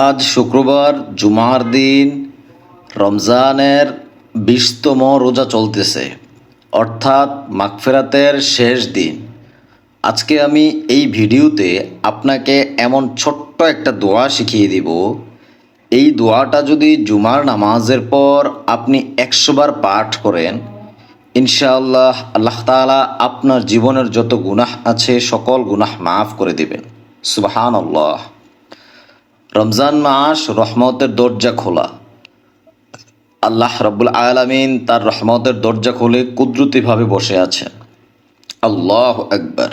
আজ শুক্রবার জুমার দিন। রমজানের বিশতম রোজা চলতেছে, অর্থাৎ মাগফেরাতের শেষ দিন। আজকে আমি এই ভিডিওতে আপনাকে এমন ছোট্ট একটা দোয়া শিখিয়ে দিব। এই দোয়াটা যদি জুমার নামাজের পর আপনি একশোবার পাঠ করেন, ইনশাআল্লাহ আল্লাহ তাআলা আপনার জীবনের যত গুনাহ আছে, সকল গুনাহ মাফ করে দেবেন। সুবাহান আল্লাহ রমজান মাস রহমতের দরজা খোলা। আল্লাহ রব্বুল আলামিন তার রহমতের দরজা খুলে কুদরতিভাবে বসে আছেন। আল্লাহ একবার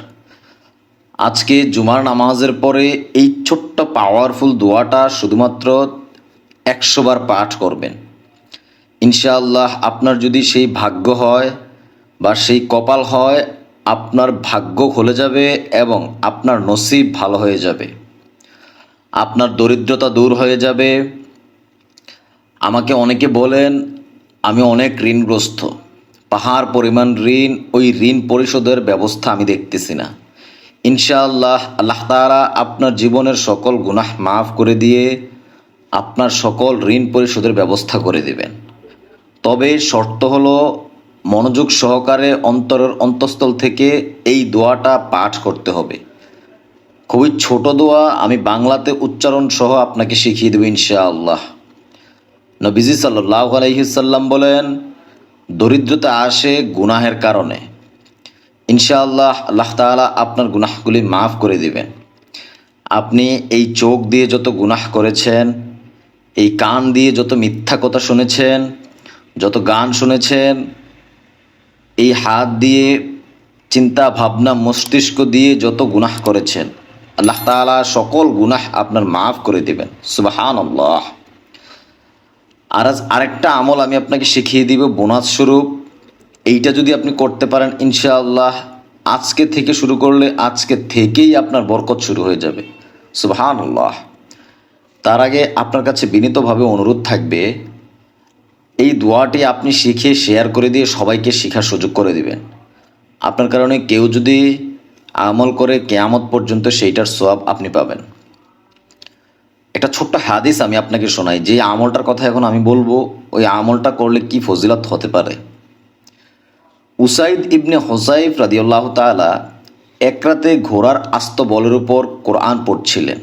আজকে জুমার নামাজের পরে এই ছোট্ট পাওয়ারফুল দোয়াটা শুধুমাত্র একশো বার পাঠ করবেন। ইনশাআল্লাহ আপনার যদি সেই ভাগ্য হয় বা সেই কপাল হয়, আপনার ভাগ্য খুলে যাবে এবং আপনার নসিব ভালো হয়ে যাবে। আপনার দরিদ্রতা দূর হয়ে যাবে। আমাকে অনেকে বলেন, আমি অনেক ঋণগ্রস্ত। পাহাড় পরিমাণ ঋণ, ওই ঋণ পরিশোধের ব্যবস্থা আমি দেখতেছি না। ইনশাআল্লাহ, আল্লাহ তাআলা আপনার জীবনের সকল গুনাহ মাফ করে দিয়ে আপনার সকল ঋণ পরিশোধের ব্যবস্থা করে দেবেন। তবে শর্ত হলো, মনোযোগ সহকারে অন্তরের অন্তঃস্থল থেকে এই দোয়াটা পাঠ করতে হবে। খুবই ছোট দোয়া, আমি বাংলাতে উচ্চারণ সহ আপনাকে শিখিয়ে দেবো ইনশাআল্লাহ। নবীজি সাল্লাহ আলহিসাল্লাম বলেন, দরিদ্রতা আসে গুনাহের কারণে। ইনশাআল্লাহ আল্লাহ তাআলা আপনার গুনাহগুলি মাফ করে দিবেন। আপনি এই চোখ দিয়ে যত গুনাহ করেছেন, এই কান দিয়ে যত মিথ্যা কথা শুনেছেন, যত গান শুনেছেন, এই হাত দিয়ে চিন্তা ভাবনা মস্তিষ্ক দিয়ে যত গুনাহ করেছেন আল্লাহ তাআলা সকল গুনাহ আপনার মাফ করে দেবেন। সুবাহান আল্লাহ আর আজ আরেকটা আমল আমি আপনাকে শিখিয়ে দিব, বোনাস স্বরূপ। এইটা যদি আপনি করতে পারেন, ইনশাআল্লাহ আজকে থেকে শুরু করলে আজকে থেকেই আপনার বরকত শুরু হয়ে যাবে। সুবাহান আল্লাহ তার আগে আপনার কাছে বিনীতভাবে অনুরোধ থাকবে, এই দোয়াটি আপনি শিখে শেয়ার করে দিয়ে সবাইকে শেখার সুযোগ করে দিবেন। আপনার কারণে কেউ যদি আমল করে কেয়ামত পর্যন্ত সেইটার সোয়াব আপনি পাবেন। একটা ছোট্ট হাদিস আমি আপনাকে শোনাই। যে আমলটার কথা এখন আমি বলব, ওই আমলটা করলে কি ফজিলত হতে পারে? উসাইদ ইবনে হোসাইফ রাদিউল্লাহ তালা এক রাতে ঘোড়ার আস্ত বলের উপর কোরআন পড়ছিলেন।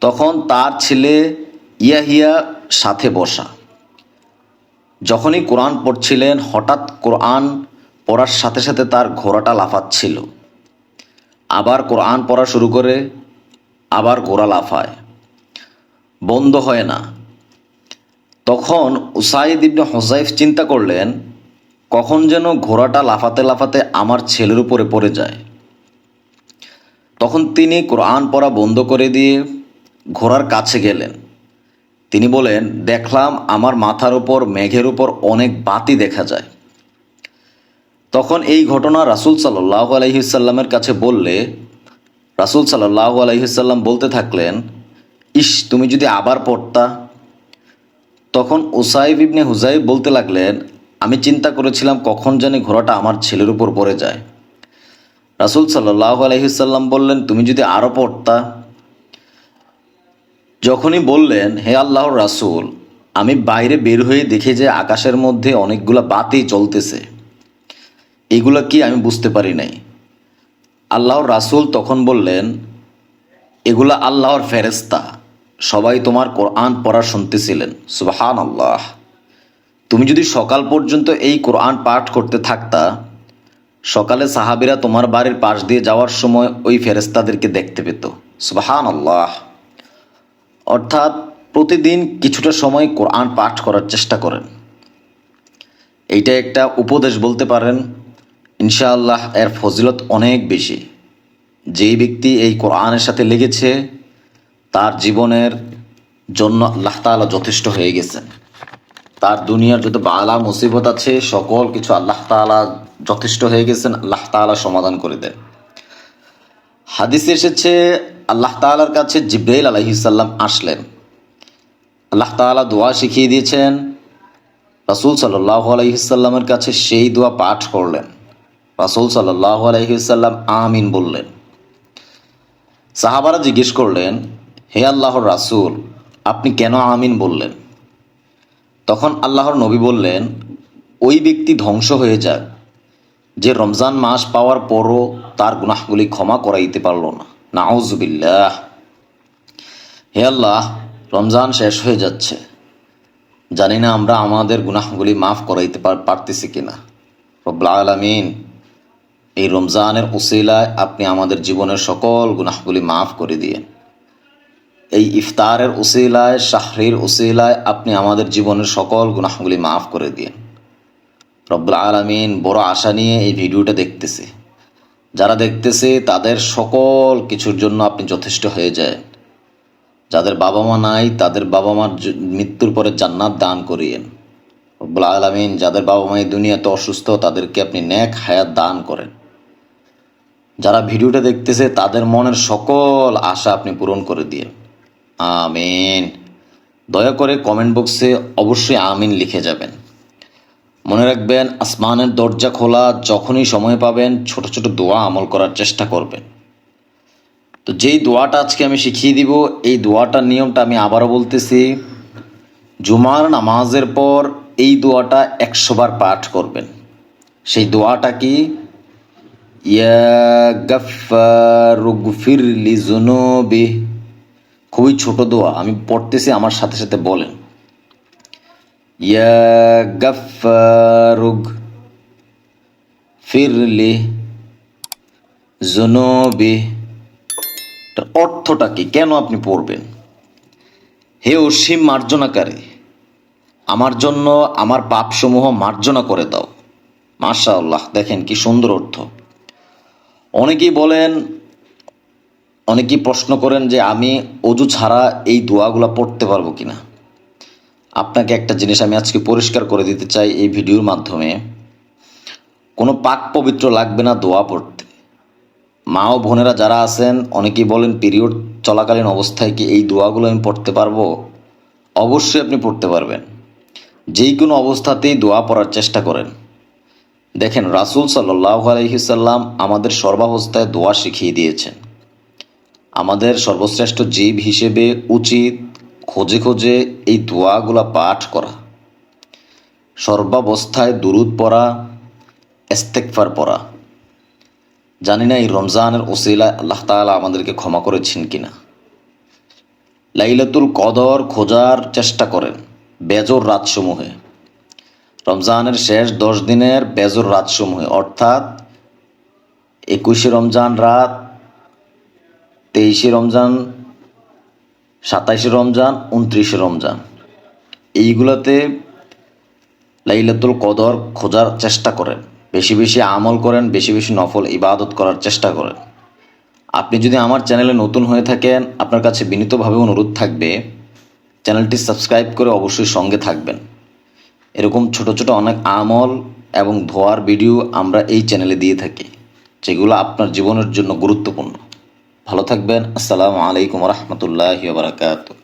তখন তার ছেলে ইয়াহিয়া সাথে বসা। যখনই কোরআন পড়ছিলেন, হঠাৎ কোরআন পড়ার সাথে সাথে তার ঘোড়াটা লাফাচ্ছিল। আবার কোরআন পড়া শুরু করে, আবার ঘোড়া লাফায়। বন্ধ হয় না। তখন উসাইদ ইবনে হোসাইফ চিন্তা করলেন, কখন যেন ঘোড়াটা লাফাতে লাফাতে আমার ছেলের উপরে পড়ে যায়। তখন তিনি কোরআন পড়া বন্ধ করে দিয়ে ঘোড়ার কাছে গেলেন। তিনি বলেন, দেখলাম আমার মাথার উপর, মেঘের উপর অনেক বাতি দেখা যায়। তখন এই ঘটনা রাসুল সাল্লাহ আলহিসাল্লামের কাছে বললে, রাসুল সাল্লাহ আলহিসাল্লাম বলতে থাকলেন ইস তুমি যদি আবার পড়তা? তখন ওসাইব ইবনে হুজাইব বলতে লাগলেন, আমি চিন্তা করেছিলাম কখন জানি ঘোড়াটা আমার ছেলের উপর পড়ে যায়। রাসুল সাল্লাহ আলহিসাল্লাম বললেন, তুমি যদি আরও পড়তা? যখনই বললেন, হে আল্লাহর রাসুল, আমি বাইরে বের হয়ে দেখি যে আকাশের মধ্যে অনেকগুলো বাতি চলতেছে এগুলো কি আমি বুঝতে পারি নাই? আল্লাহর রাসুল তখন বললেন, এগুলা আল্লাহর ফেরেস্তা সবাই তোমার কোরআন পড়া শুনতেছিলেন। সুবাহান আল্লাহ তুমি যদি সকাল পর্যন্ত এই কোরআন পাঠ করতে থাকতা, সকালে সাহাবিরা তোমার বাড়ির পাশ দিয়ে যাওয়ার সময় ওই ফেরেস্তাদেরকে দেখতে পেত। সুবাহান আল্লাহ অর্থাৎ প্রতিদিন কিছুটা সময় কোরআন পাঠ করার চেষ্টা করেন। এইটা একটা উপদেশ বলতে পারেন ইনশাআল্লাহ এর ফজিলত অনেক বেশি। যেই ব্যক্তি এই কোরআনের সাথে লেগেছে, তার জীবনের জন্য আল্লাহ তালা যথেষ্ট হয়ে গেছেন। তার দুনিয়ার যত বালা মুসিবত আছে, সকল কিছু আল্লাহ তালা যথেষ্ট হয়ে গেছেন, আল্লাহ তালা সমাধান করে দেন। হাদিসে এসেছে, আল্লাহ তালার কাছে জিব্রাইল আলহিসাল্লাম আসলেন। আল্লাহ তালা দোয়া শিখিয়ে দিয়েছেন, রাসুল সাল্লাহ আলহিসাল্লামের কাছে সেই দোয়া পাঠ করলেন। রাসুল সাল্লাহ আলহিসাল্লাম আমিন বললেন। সাহাবারা জিজ্ঞেস করলেন, হে আল্লাহর রাসূল, আপনি কেন আমিন বললেন? তখন আল্লাহর নবী বললেন, ওই ব্যক্তি ধ্বংস হয়ে যাক। যে রমজান মাস পাওয়ার পরও তার গুনাহগুলি ক্ষমা করাইতে পারল না। নাউজুবিল্লাহ। হে আল্লাহ, রমজান শেষ হয়ে যাচ্ছে। জানি না আমরা আমাদের গুনাহগুলি মাফ করাইতে পার- পারতেছি কিনা। রব্লা আলামিন এই রমজানের উসিলায় আপনি আমাদের জীবনের সকল গুনাহগুলি মাফ করে দিয়েন। এই ইফতারের উসিলায়, শাহরির উসিলায় আপনি আমাদের জীবনের সকল গুনাহগুলি মাফ করে দিন রব্বুল আলমিন বড় আশা নিয়ে এই ভিডিওটা দেখতেছে। যারা দেখতেছে, তাদের সকল কিছুর জন্য আপনি যথেষ্ট হয়ে যায় যাদের বাবা মা নাই, তাদের বাবা মার মৃত্যুর পরে জান্নাত দান করিয়েন। রব্বুল আলমিন যাদের বাবা মা এই দুনিয়াতে অসুস্থ, তাদেরকে আপনি ন্যাক হায়াত দান করেন। যারা ভিডিওটা দেখতেছে, তাদের মনের সকল আশা আপনি পূরণ করে দিয়ে আমিন। দয়া করে কমেন্ট বক্সে অবশ্যই আমিন লিখে যাবেন। মনে রাখবেন, আসমানের দরজা খোলা, যখনই সময় পাবেন, ছোট ছোট দোয়া আমল করার চেষ্টা করবেন। তো যেই দোয়াটা আজকে আমি শিখিয়ে দিব, এই দোয়াটার নিয়মটা আমি আবারও বলতেছি, জুমার নামাজের পর এই দোয়াটা একশো বার পাঠ করবেন। সেই দোয়াটা কি? ইয়া গাফফারু গফিরলি যুনুবি খুবই ছোট দোয়া, আমি পড়তেছি আমার সাথে সাথে বলেন। ইয়া গাফফারুগ ফিরলি জুনুবি অর্থটা কি? কেন আপনি পড়বেন? হে অসীম মার্জনাকারী, আমার জন্য আমার পাপসমূহ মার্জনা করে দাও। মাশা আল্লাহ দেখেন কি সুন্দর অর্থ। অনেকেই বলেন, অনেকেই প্রশ্ন করেন যে আমি অজু ছাড়া এই দোয়াগুলো পড়তে পারব কিনা। আপনাকে একটা জিনিস আমি আজকে পরিষ্কার করে দিতে চাই এই ভিডিওর মাধ্যমে। কোনো পাক পবিত্র লাগবে না দোয়া পড়তে। মা ও বোনেরা যারা আছেন, অনেকেই বলেন পিরিয়ড চলাকালীন অবস্থায় কি এই দোয়াগুলো আমি পড়তে পারব? অবশ্যই আপনি পড়তে পারবেন। যেই কোনো অবস্থাতেই দোয়া পড়ার চেষ্টা করেন। দেখেন, রাসুল সাল্লাহ আমাদের সর্বাবস্থায় দোয়া শিখিয়ে দিয়েছেন। আমাদের সর্বশ্রেষ্ঠ জীব হিসেবে উচিত খোঁজে খোঁজে এই দোয়াগুলা পাঠ করা, সর্বাবস্থায় দুরুদ পড়া এস্তেকফার পড়া। জানি না এই রমজানের ওসিলা আল্লাহ তাআলা আমাদেরকে ক্ষমা করেছেন কিনা। লাইলাতুল কদর খোঁজার চেষ্টা করেন, বেজর রাতসমূহে। রমজানের শেষ দশ দিনের বেজর রাতসমূহে, অর্থাৎ একুশে রমজান রাত, তেইশে রমজান, সাতাইশে রমজান, উনত্রিশে রমজান। এইগুলোতে লাইলাতুল কদর খোঁজার চেষ্টা করেন। বেশি বেশি আমল করেন, বেশি বেশি নফল ইবাদত করার চেষ্টা করেন। আপনি যদি আমার চ্যানেলে নতুন হয়ে থাকেন, আপনার কাছে বিনীতভাবে অনুরোধ থাকবে, চ্যানেলটি সাবস্ক্রাইব করে অবশ্যই সঙ্গে থাকবেন। এরকম ছোট ছোট অনেক আমল এবং ধোয়ার ভিডিও আমরা এই চ্যানেলে দিয়ে থাকি, যেগুলো আপনার জীবনের জন্য গুরুত্বপূর্ণ। ভালো থাকবেন, আসসালামু আলাইকুম রহমতুল্লাহ বারাকাতুহ।